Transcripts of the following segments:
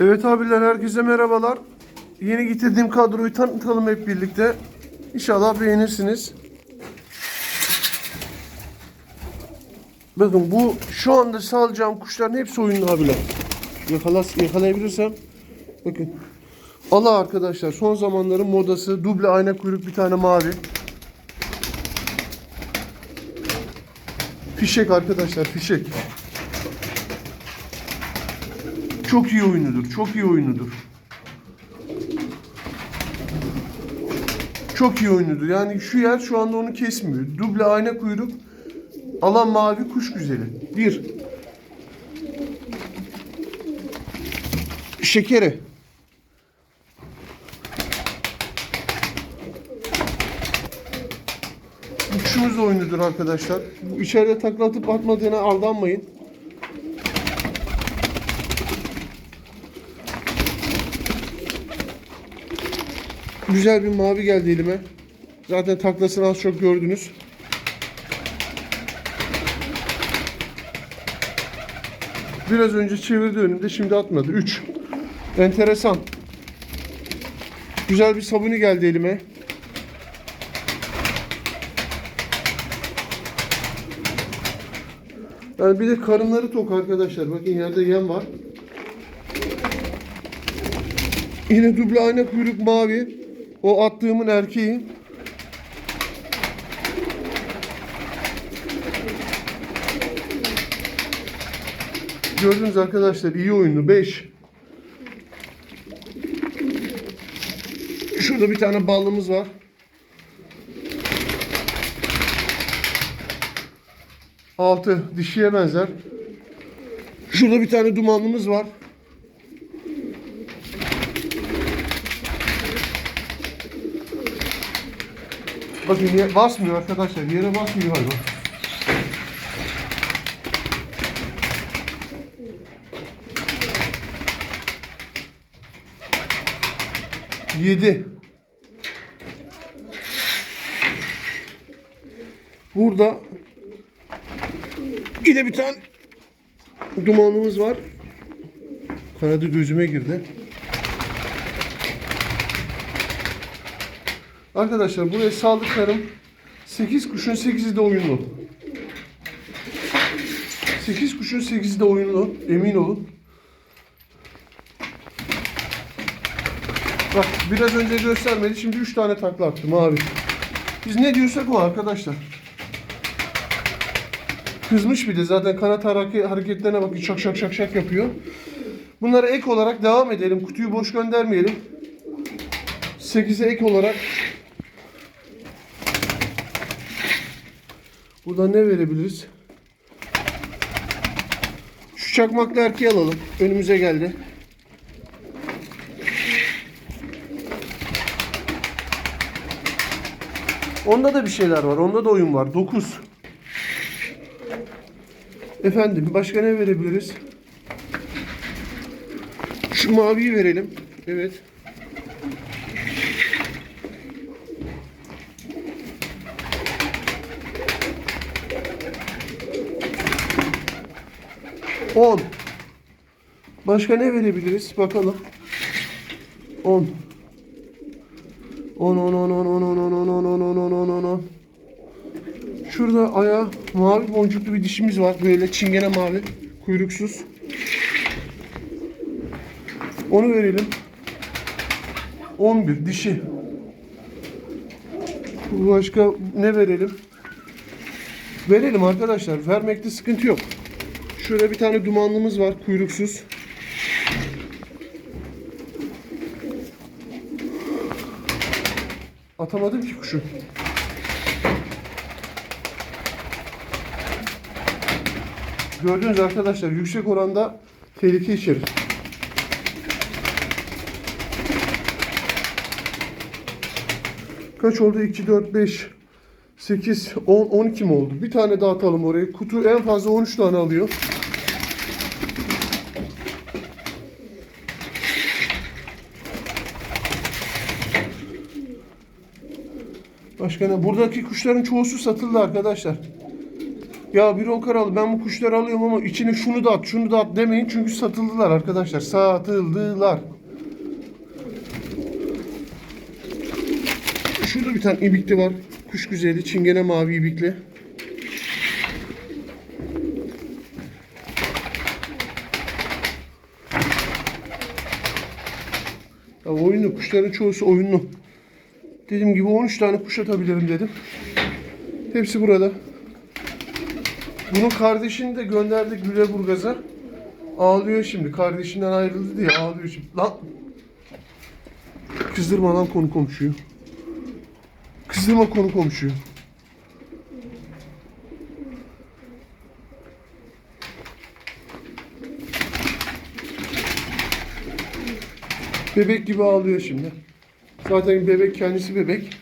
Evet abiler herkese merhabalar. Yeni getirdiğim kadroyu tanıtalım hep birlikte. İnşallah beğenirsiniz. Bakın bu şu anda salacağım kuşların hepsi oyunlu abiler. Yakalas, yakalayabilirsem. Bakın. Allah arkadaşlar son zamanların modası duble ayna kuyruk bir tane mavi. Fişek arkadaşlar fişek. Çok iyi oyunudur. Çok iyi oyunudur. Çok iyi oyunudur. Yani şu yer şu anda onu kesmiyor. Duble ayna kuyruk. Alan mavi kuş güzeli. Bir. Şekeri. Kuşumuz oyunudur arkadaşlar. İçeride takla atıp atmadığına aldanmayın. Güzel bir mavi geldi elime. Zaten taklasını az çok gördünüz. Biraz önce çevirdi önümde şimdi atmadı. 3. Enteresan. Güzel bir sabuni geldi elime. Yani bir de karınları tok arkadaşlar. Bakın yerde yem var. Yine duble ayna kuyruk mavi. O attığımın erkeği. Gördünüz arkadaşlar iyi oyunlu 5. Şurada bir tane ballımız var. Altı dişiye benzer. Şurada bir tane dumanlımız var. Bakın ye- basmıyor arkadaşlar. Yere basmıyor hayvan. Yedi. Burada yine bir tane dumanımız var. Kanadı gözüme girdi. Arkadaşlar buraya saldıklarım 8 kuşun 8'i de oyunlu. 8 kuşun 8'i de oyunlu. Emin olun. Bak biraz önce göstermedi. Şimdi 3 tane takla attım abi. Biz ne diyorsak o arkadaşlar. Kızmış bir de zaten kanat hareke- hareketlerine bakın şak şak şak şak yapıyor. Bunlara ek olarak devam edelim. Kutuyu boş göndermeyelim. 8'e ek olarak Buradan ne verebiliriz? Şu çakmaklı erkeği alalım. Önümüze geldi. Onda da bir şeyler var. Onda da oyun var. 9. Efendim başka ne verebiliriz? Şu maviyi verelim. Evet. 10. Başka ne verebiliriz? Bakalım. 10. 10 10 10 10 10 10 10 10 10 10 10 10 10 10 Şurada aya mavi boncuklu bir dişimiz var. Böyle çingene mavi. Kuyruksuz. Onu verelim. 11 dişi. Başka ne verelim? Verelim arkadaşlar. Vermekte sıkıntı yok. Şöyle bir tane dumanlımız var. Kuyruksuz. Atamadım ki kuşu. Gördüğünüz arkadaşlar yüksek oranda tehlike içerir. Kaç oldu? 2, 4, 5, 8, 10, 12 mi oldu? Bir tane daha atalım oraya. Kutu en fazla 13 tane alıyor. Başka ne? Buradaki kuşların çoğusu satıldı arkadaşlar. Ya bir o karalı ben bu kuşları alıyorum ama içine şunu da at şunu da at demeyin çünkü satıldılar arkadaşlar. Satıldılar. Şurada bir tane ibikli var. Kuş güzeli çingene mavi ibikli. Ya oyunlu kuşların çoğusu oyunlu. Dediğim gibi 13 tane kuş atabilirim dedim. Hepsi burada. Bunun kardeşini de gönderdik Lüleburgaz'a. Ağlıyor şimdi. Kardeşinden ayrıldı diye ağlıyor şimdi. Lan! Kızdırma lan konu komşuyu. Kızdırma konu komşuyu. Bebek gibi ağlıyor şimdi. Zaten bebek kendisi bebek.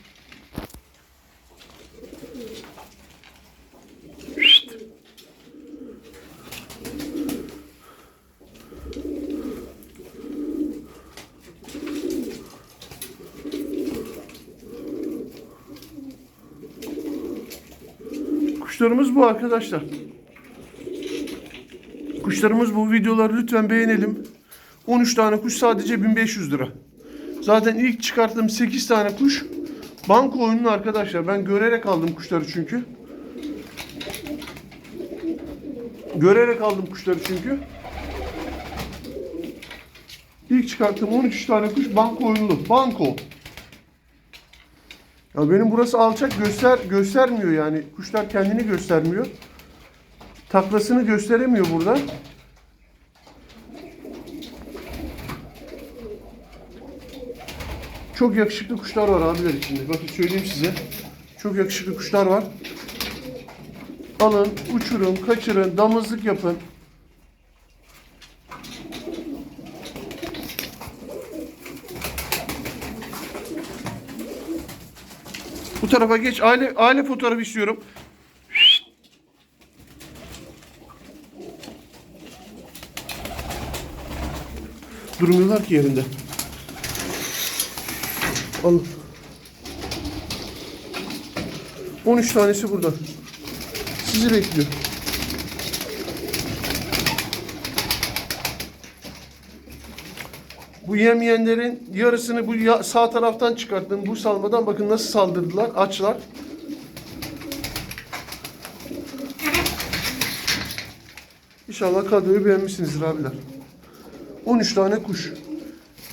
Kuşlarımız bu arkadaşlar. Kuşlarımız bu. Videoları lütfen beğenelim. 13 tane kuş sadece 1500 lira. Zaten ilk çıkarttığım 8 tane kuş banko oyunlu arkadaşlar. Ben görerek aldım kuşları çünkü. Görerek aldım kuşları çünkü. İlk çıkarttığım 13 tane kuş banko oyunlu. Banko. Ya benim burası alçak göster göstermiyor yani. Kuşlar kendini göstermiyor. Taklasını gösteremiyor burada. Çok yakışıklı kuşlar var abiler içinde. Bakın söyleyeyim size. Çok yakışıklı kuşlar var. Alın, uçurun, kaçırın, damızlık yapın. Bu tarafa geç. Aile aile fotoğrafı istiyorum. Durmuyorlar ki yerinde. Al. 13 tanesi burada. Sizi bekliyor. Bu yemeyenlerin yarısını bu sağ taraftan çıkarttım. Bu salmadan bakın nasıl saldırdılar. Açlar. İnşallah kadroyu beğenmişsinizdir abiler. 13 tane kuş.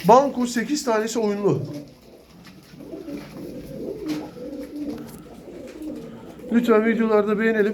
Banko 8 tanesi oyunlu. Lütfen videolarda beğenelim.